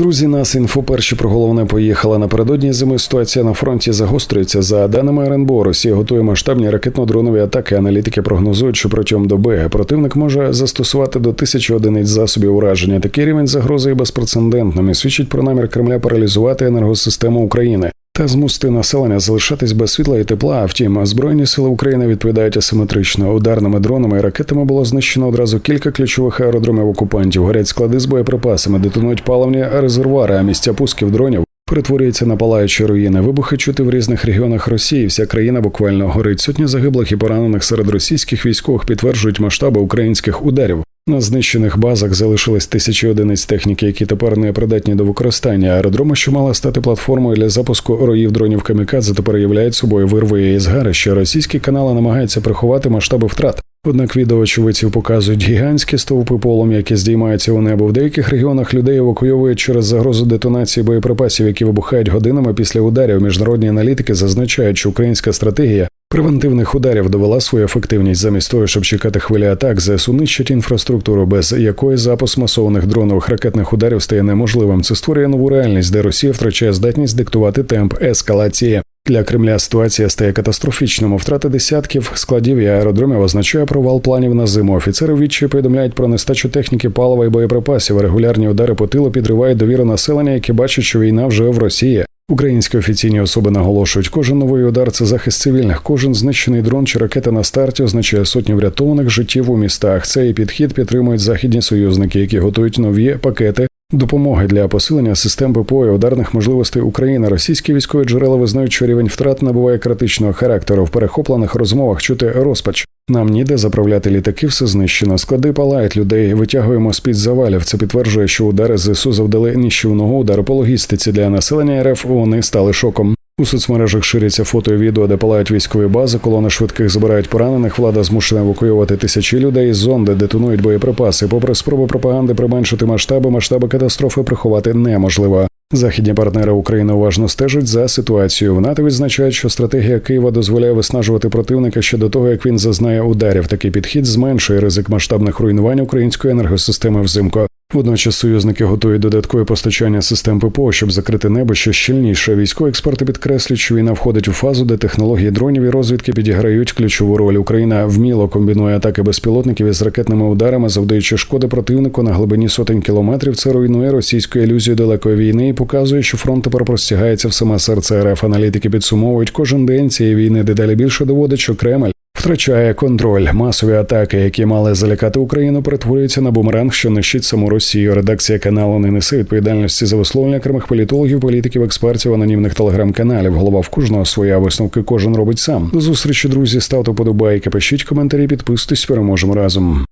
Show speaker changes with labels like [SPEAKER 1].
[SPEAKER 1] Друзі, нас інфоперші про головне поїхала напередодні зими. Ситуація на фронті загострюється. За даними РНБО, Росія готує масштабні ракетно-дронові атаки. Аналітики прогнозують, що протягом доби противник може застосувати до тисячі одиниць засобів ураження. Такий рівень загрози є безпрецедентним і свідчить про намір Кремля паралізувати енергосистему України. Та змусити населення залишатись без світла і тепла. А Втім, збройні сили України відповідають асиметрично. Ударними дронами і ракетами було знищено одразу кілька ключових аеродромів окупантів. Горять склади з боєприпасами, детонують паливні резервуари, а місця пусків дронів перетворюються на палаючі руїни. Вибухи чути в різних регіонах Росії. Вся країна буквально горить. Сотні загиблих і поранених серед російських військових підтверджують масштаби українських ударів. На знищених базах залишились тисячі одиниць техніки, які тепер не придатні до використання. Аеродроми, що мала стати платформою для запуску роїв дронів камікадзе, тепер являють собою вирвою із гарища. Російські канали намагаються приховати масштаби втрат. Однак відео очевидців показують гігантські стовпи полум'я, які здіймаються у небо. В деяких регіонах людей евакуйовують через загрозу детонації боєприпасів, які вибухають годинами після ударів. Міжнародні аналітики зазначають, що українська стратегія превентивних ударів довела свою ефективність замість того, щоб чекати хвилі атак, ЗСУ нищить інфраструктуру, без якої запуск масованих дронових ракетних ударів стає неможливим. Це створює нову реальність, де Росія втрачає здатність диктувати темп ескалації. Для Кремля ситуація стає катастрофічною. Втрати десятків складів і аеродромів означає провал планів на зиму. Офіцери відчі повідомляють про нестачу техніки, палива і боєприпасів. Регулярні удари по тилу підривають довіру населення, яке бачить, що війна вже в Росії. Українські офіційні особи наголошують, кожен новий удар це захист цивільних, кожен знищений дрон чи ракета на старті означає сотні врятованих життів у містах. Цей підхід підтримують західні союзники, які готують нові пакети допомоги для посилення систем ППО і ударних можливостей України. Російські військові джерела визнають, що рівень втрат набуває критичного характеру. В перехоплених розмовах чути розпач. Нам ніде заправляти літаки, все знищено. Склади палають людей. Витягуємо з під завалів. Це підтверджує, що удари ЗСУ завдали нищівного удару по логістиці для населення РФ. Вони стали шоком. У соцмережах ширяться фото і відео, де палають військові бази, колони швидких забирають поранених. Влада змушена евакуювати тисячі людей з зон, де детонують боєприпаси. Попри спробу пропаганди применшити масштаби, масштаби катастрофи приховати неможливо. Західні партнери України уважно стежать за ситуацією. В НАТО відзначають, що стратегія Києва дозволяє виснажувати противника ще до того, як він зазнає ударів. Такий підхід зменшує ризик масштабних руйнувань української енергосистеми взимку. Водночас союзники готують додаткові постачання систем ППО, щоб закрити небо ще щільніше. Військові експерти підкреслюють, що війна входить у фазу, де технології дронів і розвідки підіграють ключову роль. Україна вміло комбінує атаки безпілотників із ракетними ударами, завдаючи шкоди противнику на глибині сотень кілометрів. Це руйнує російську ілюзію далекої війни і показує, що фронт тепер простягається в саме серце РФ. Аналітики підсумовують кожен день цієї війни дедалі більше доводить, що Кремль Втрачає контроль. Масові атаки, які мали залякати Україну, перетворюються на бумеранг, що нищить саму Росію. Редакція каналу не несе відповідальності за висловлення окремих політологів, політиків, експертів, анонімних телеграм-каналів. Голова в кожного своя висновки кожен робить сам. До зустрічі, друзі, ставте подобайки, пишіть коментарі, підписуйтесь, переможемо разом.